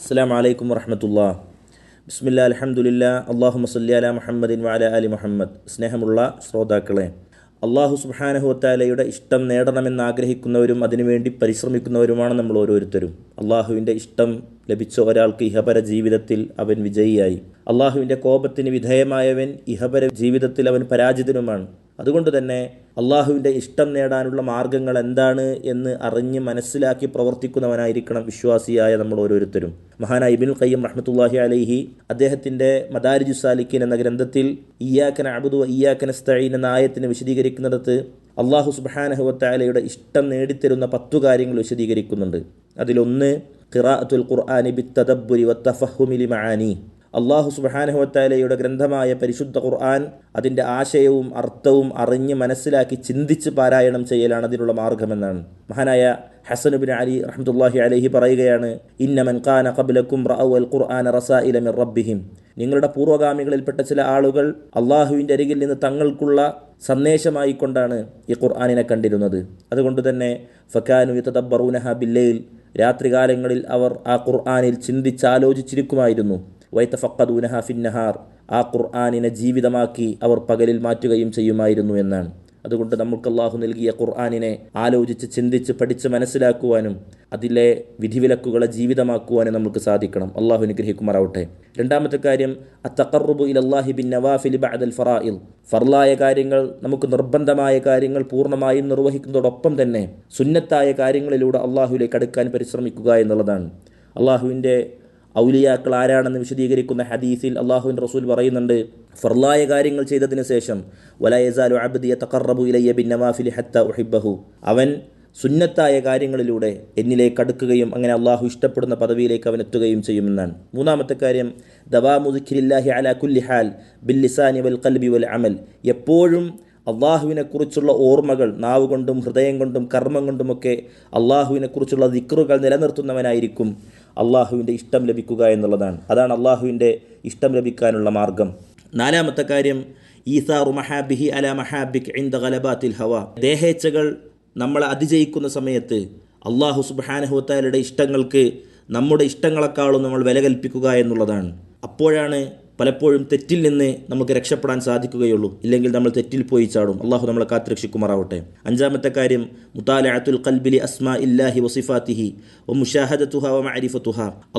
അസ്സാം വലൈക്കും വർഹമത്തുള്ള ബിസ്മില്ല അലഹമുല്ല അള്ളാഹു മസല്ലി അല മുഹമ്മദിൻ വാല അലി മുഹമ്മദ്. സ്നേഹമുള്ള ശ്രോതാക്കളെ അള്ളാഹു സുബാനഹുവത്താലയുടെ ഇഷ്ടം നേടണമെന്ന് ആഗ്രഹിക്കുന്നവരും അതിനുവേണ്ടി പരിശ്രമിക്കുന്നവരുമാണ് നമ്മൾ ഓരോരുത്തരും. അള്ളാഹുവിന്റെ ഇഷ്ടം ലഭിച്ച ഒരാൾക്ക് ഇഹപര ജീവിതത്തിൽ അവൻ വിജയിയായി. അള്ളാഹുവിന്റെ കോപത്തിന് വിധേയമായവൻ ഇഹപര ജീവിതത്തിൽ അവൻ പരാജിതനുമാണ്. അതുകൊണ്ട് തന്നെ അള്ളാഹുവിന്റെ ഇഷ്ടം നേടാനുള്ള മാർഗങ്ങൾ എന്താണ് എന്ന് അറിഞ്ഞ് മനസ്സിലാക്കി പ്രവർത്തിക്കുന്നവനായിരിക്കണം വിശ്വാസിയായ നമ്മൾ ഓരോരുത്തരും. മഹാനായ ഇബിൻ ഖയ്യം റഹ്മത്തുല്ലാഹി അലൈഹി അദ്ദേഹത്തിന്റെ മദാരിജു സാലിഖിൻ എന്ന ഗ്രന്ഥത്തിൽ ഇയാക്കൻ അബുദു ഇയാക്കൻ സ്തഴീൻ എന്ന ആയത്തിന് വിശദീകരിക്കുന്നിടത്ത് അള്ളാഹു സുബാനഹുവത്താലയുടെ ഇഷ്ടം നേടിത്തരുന്ന പത്തു കാര്യങ്ങൾ വിശദീകരിക്കുന്നുണ്ട്. അതിലൊന്ന് ഖിറാഅത്തുൽ ഖുർആാനി തദബ്ബുരി വത്തഫഹുമിലി മആനി അള്ളാഹു സുബാനഹുവത്താലയുടെ ഗ്രന്ഥമായ പരിശുദ്ധ ഖുർആൻ അതിന്റെ ആശയവും അർത്ഥവും അറിഞ്ഞ് മനസ്സിലാക്കി ചിന്തിച്ച് പാരായണം ചെയ്യലാണ് അതിനുള്ള മാർഗമെന്നാണ്. മഹാനായ ഹസനുബിൻ അലി റഹ്മത്തുല്ലാഹി അലഹി പറയുകയാണ് ഇന്നമൻ ഖാന ഖബ്ലക്കും റഅവൽ ഖുർആൻ റസായില ഇലമിർ റബ്ബിഹിം. നിങ്ങളുടെ പൂർവഗാമികളിൽപ്പെട്ട ചില ആളുകൾ അള്ളാഹുവിന്റെ അരികിൽ നിന്ന് തങ്ങൾക്കുള്ള സന്ദേശമായി കൊണ്ടാണ് ഈ ഖുർആാനിനെ കണ്ടിരുന്നത്. അതുകൊണ്ട് തന്നെ ഫക്കാനു യതദബ്ബറൂനഹ ബില്ലയിൽ രാത്രികാലങ്ങളിൽ അവർ ആ ഖുർആാനിൽ ചിന്തിച്ചാലോചിച്ചിരിക്കുമായിരുന്നു വൈത്തഫക്കദൂനഹ ഫിന്നഹാർ. ആ ഖുർആാനിനെ ജീവിതമാക്കി അവർ പകലിൽ മാറ്റുകയും ചെയ്യുമായിരുന്നു എന്നാണ്. അതുകൊണ്ട് നമുക്ക് അള്ളാഹു നൽകിയ ഖുർആാനിനെ ആലോചിച്ച് ചിന്തിച്ച് പഠിച്ച് മനസ്സിലാക്കുവാനും അതിലെ വിധിവിലക്കുകളെ ജീവിതമാക്കുവാനും നമുക്ക് സാധിക്കണം. അള്ളാഹു അനുഗ്രഹിക്കുമാറാവട്ടെ. രണ്ടാമത്തെ കാര്യം അത്തക്കറുബു ഇൽ അള്ളാഹി ബിൻ നവാഫിലി ബഅദൽ ഫറായിൽ ഫർലായ കാര്യങ്ങൾ നമുക്ക് നിർബന്ധമായ കാര്യങ്ങൾ പൂർണമായും നിർവഹിക്കുന്നതോടൊപ്പം തന്നെ സുന്നത്തായ കാര്യങ്ങളിലൂടെ അള്ളാഹുവിലേക്ക് അടുക്കാൻ പരിശ്രമിക്കുക എന്നുള്ളതാണ്. അള്ളാഹുവിന്റെ ഔലിയാക്കൾ ആരാണെന്ന് വിശദീകരിക്കുന്ന ഹദീസിൽ അള്ളാഹുവിൻ റസൂൽ പറയുന്നുണ്ട് ഫർലായ കാര്യങ്ങൾ ചെയ്തതിന് ശേഷം വലയസാലു അവൻ സുന്നത്തായ കാര്യങ്ങളിലൂടെ എന്നിലേക്ക് അടുക്കുകയും അങ്ങനെ അള്ളാഹു ഇഷ്ടപ്പെടുന്ന പദവിയിലേക്ക് അവൻ എത്തുകയും ചെയ്യുമെന്നാണ്. മൂന്നാമത്തെ കാര്യം ദവാ ദവാമുദിഖില്ലാഹി അല കുല്ലി ഹാൽ ബില്ലിസാനി വൽ കൽബി വൽ അമൽ. എപ്പോഴും അള്ളാഹുവിനെക്കുറിച്ചുള്ള ഓർമ്മകൾ നാവ് കൊണ്ടും ഹൃദയം കൊണ്ടും കർമ്മം കൊണ്ടുമൊക്കെ അള്ളാഹുവിനെക്കുറിച്ചുള്ള ദിക്റുകൾ നിലനിർത്തുന്നവനായിരിക്കും. അള്ളാഹുവിന്റെ ഇഷ്ടം ലഭിക്കുക എന്നുള്ളതാണ്. അതാണ് അള്ളാഹുവിന്റെ ഇഷ്ടം ലഭിക്കാനുള്ള മാർഗം. നാലാമത്തെ കാര്യം ഈസാറു മഹാബിഹി അല മഹാബിക് ഇന്ദ ഗലബാത്തിൽ ഹവ. ദേഹേച്ഛകൾ നമ്മളെ അതിജയിക്കുന്ന സമയത്ത് അള്ളാഹു സുബാനഹുത്താലയുടെ ഇഷ്ടങ്ങൾക്ക് നമ്മുടെ ഇഷ്ടങ്ങളെക്കാളും നമ്മൾ വില കൽപ്പിക്കുക എന്നുള്ളതാണ്. അപ്പോഴാണ് പലപ്പോഴും തെറ്റിൽ നിന്ന് നമുക്ക് രക്ഷപ്പെടാൻ സാധിക്കുകയുള്ളൂ. ഇല്ലെങ്കിൽ നമ്മൾ തെറ്റിൽ പോയി ചാടും. അള്ളാഹു നമ്മളെ കാത്തുരക്ഷിക്കുമാറാവട്ടെ. അഞ്ചാമത്തെ കാര്യം മുത്താലഅത്തുൽ കൽബിലി അസ്മാ ഇല്ലാഹി വസിഫാത്തിഹി ഒ മുഷാഹദത്തുഹ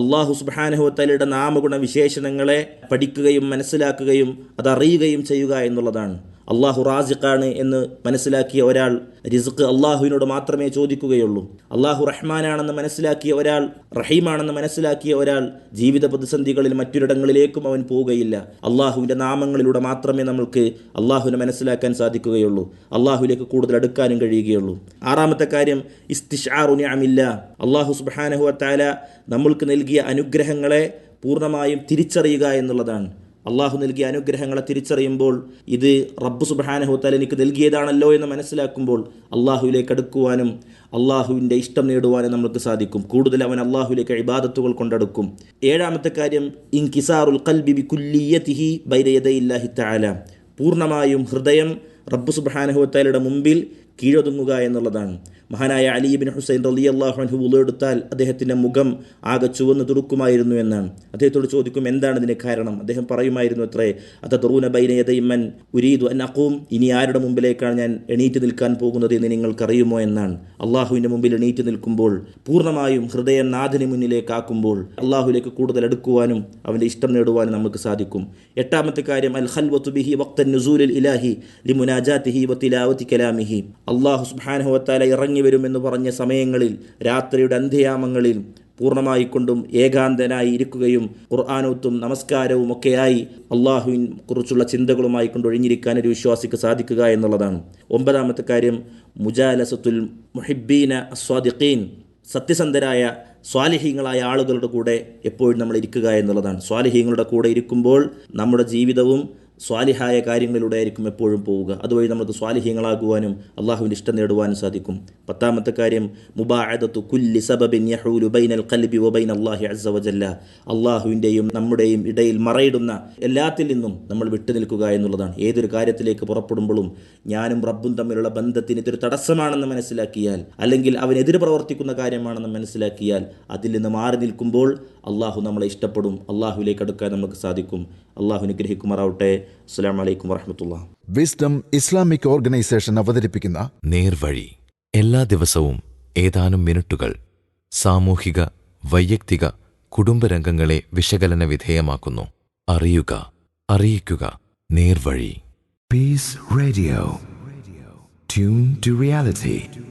അള്ളാഹു സുബ്ഹാനഹു വതആലയുടെ നാമഗുണ വിശേഷണങ്ങളെ പഠിക്കുകയും മനസ്സിലാക്കുകയും അതറിയുകയും ചെയ്യുക എന്നുള്ളതാണ്. അള്ളാഹു റാസിഖാണ് എന്ന് മനസ്സിലാക്കിയ ഒരാൾ റിസ്ക് അള്ളാഹുവിനോട് മാത്രമേ ചോദിക്കുകയുള്ളൂ. അള്ളാഹു റഹ്മാനാണെന്ന് മനസ്സിലാക്കിയ ഒരാൾ റഹീമാണെന്ന് മനസ്സിലാക്കിയ ഒരാൾ ജീവിത പ്രതിസന്ധികളിൽ മറ്റൊരിടങ്ങളിലേക്കും അവൻ പോവുകയില്ല. അള്ളാഹുവിന്റെ നാമങ്ങളിലൂടെ മാത്രമേ നമ്മൾക്ക് അള്ളാഹുവിനെ മനസ്സിലാക്കാൻ സാധിക്കുകയുള്ളൂ. അള്ളാഹുവിലേക്ക് കൂടുതൽ അടുക്കാനും കഴിയുകയുള്ളൂ. ആറാമത്തെ കാര്യം ഇസ്തിഷാറുനിയമില്ല അള്ളാഹു സുബാനഹു താല നമ്മൾക്ക് നൽകിയ അനുഗ്രഹങ്ങളെ പൂർണമായും തിരിച്ചറിയുക എന്നുള്ളതാണ്. അള്ളാഹു നൽകിയ അനുഗ്രഹങ്ങളെ തിരിച്ചറിയുമ്പോൾ ഇത് റബ്ബ് സുബാനഹുത്താൽ എനിക്ക് നൽകിയതാണല്ലോ എന്ന് മനസ്സിലാക്കുമ്പോൾ അള്ളാഹുവിലേക്ക് അടുക്കുവാനും അള്ളാഹുവിന്റെ ഇഷ്ടം നേടുവാനും നമുക്ക് സാധിക്കും. കൂടുതൽ അവൻ അള്ളാഹുവിലേക്ക് ഇബാദത്തുകൾ കൊണ്ടെടുക്കും. ഏഴാമത്തെ കാര്യം ഇൻകിസാറുൽ കൽബി ബി കുല്ലിയത്തിഹി ബൈരയതയില്ലാഹി താല പൂർണമായും ഹൃദയം റബ്ബ് സുബാനഹുത്താലയുടെ മുമ്പിൽ കീഴൊതുങ്ങുക എന്നുള്ളതാണ്. മഹാനായ അലീബിൻ ഹുസൈൻ റലി അള്ളാഹുഹു ഉള്ളെടുത്താൽ അദ്ദേഹത്തിന്റെ മുഖം ആകെ ചുവന്ന് തുടുക്കുമായിരുന്നു എന്നാണ്. അദ്ദേഹത്തോട് ചോദിക്കും എന്താണ് ഇതിന് കാരണം? അദ്ദേഹം പറയുമായിരുന്നു അത്രേ അത് തുറൂന ബൈനയതയിമ്മൻ ഉരീദു അൻ അക്കൂം ഇനി ആരുടെ മുമ്പിലേക്കാണ് ഞാൻ എണീറ്റ് നിൽക്കാൻ പോകുന്നത് എന്ന് നിങ്ങൾക്കറിയുമോ? എന്നാണ്. അള്ളാഹുവിന്റെ മുമ്പിൽ എണീറ്റ് നിൽക്കുമ്പോൾ പൂർണമായും ഹൃദയം മുന്നിലേക്കാക്കുമ്പോൾ അള്ളാഹുലേക്ക് കൂടുതൽ അടുക്കുവാനും അവന്റെ ഇഷ്ടം നേടുവാനും നമുക്ക് സാധിക്കും. എട്ടാമത്തെ കാര്യം അൽ ഹൽവത്തു ബിഹി വക്തൻ നുസൂലിൽ ഇലാഹി ലി മുനാജാത്തിഹി വത്തിലാവത്തി കലാമിഹി. അള്ളാഹു സുബാനഹുവത്താല ഇറങ്ങി വരുമെന്ന് പറഞ്ഞ സമയങ്ങളിൽ രാത്രിയുടെ അന്ത്യയാമങ്ങളിൽ പൂർണമായിക്കൊണ്ടും ഏകാന്തനായി ഇരിക്കുകയും ഖുർആാനൂത്തും നമസ്കാരവും ഒക്കെയായി അള്ളാഹുവിൻ കുറിച്ചുള്ള ചിന്തകളുമായി കൊണ്ട് ഒഴിഞ്ഞിരിക്കാൻ ഒരു വിശ്വാസിക്ക് സാധിക്കുക എന്നുള്ളതാണ്. ഒമ്പതാമത്തെ കാര്യം മുജാലസത്തുൽ മുഹിബീന അസ്വാദിഖീൻ സത്യസന്ധരായ സ്വാലിഹീങ്ങളായ ആളുകളുടെ കൂടെ എപ്പോഴും നമ്മൾ ഇരിക്കുക എന്നുള്ളതാണ്. സ്വാലിഹീങ്ങളുടെ കൂടെ ഇരിക്കുമ്പോൾ നമ്മുടെ ജീവിതവും സ്വാലിഹായ കാര്യങ്ങളിലൂടെ ആയിരിക്കും എപ്പോഴും പോവുക. അതുവഴി നമുക്ക് സ്വാലിഹ്യങ്ങളാകുവാനും അള്ളാഹുവിന്റെ ഇഷ്ടം നേടുവാനും സാധിക്കും. പത്താമത്തെ കാര്യം മുബാഅദത്തു കുല്ലി സബബിൻ യഹൂലു ബൈനൽ ഖൽബി വബൈൻ അള്ളാഹി അസവജല്ല വജല്ല. അള്ളാഹുവിന്റെയും നമ്മുടെയും ഇടയിൽ മറയിടുന്ന എല്ലാത്തിൽ നിന്നും നമ്മൾ വിട്ടു നിൽക്കുക എന്നുള്ളതാണ്. ഏതൊരു കാര്യത്തിലേക്ക് പുറപ്പെടുമ്പോഴും ഞാനും റബ്ബും തമ്മിലുള്ള ബന്ധത്തിന് ഇതൊരു തടസ്സമാണെന്ന് മനസ്സിലാക്കിയാൽ അല്ലെങ്കിൽ അവനെതിരെ പ്രവർത്തിക്കുന്ന കാര്യമാണെന്ന് മനസ്സിലാക്കിയാൽ അതിൽ നിന്ന് മാറി നിൽക്കുമ്പോൾ അള്ളാഹു നമ്മളെ ഇഷ്ടപ്പെടും. അള്ളാഹുവിലേക്ക് അടുക്കാൻ നമുക്ക് സാധിക്കും. അള്ളാഹു അനുഗ്രഹിക്കുമാറാവട്ടെ. അസ്സാം വലൈക്കും വറഹമത്തുള്ള. വിസ്ഡം ഇസ്ലാമിക് ഓർഗനൈസേഷൻ അവതരിപ്പിക്കുന്ന നേർവഴി. എല്ലാ ദിവസവും ഏതാനും മിനിറ്റുകൾ സാമൂഹിക വൈയക്തിക കുടുംബരംഗങ്ങളെ വിശകലന വിധേയമാക്കുന്നു. അറിയുക അറിയിക്കുക നേർവഴി. Peace radio tune to reality.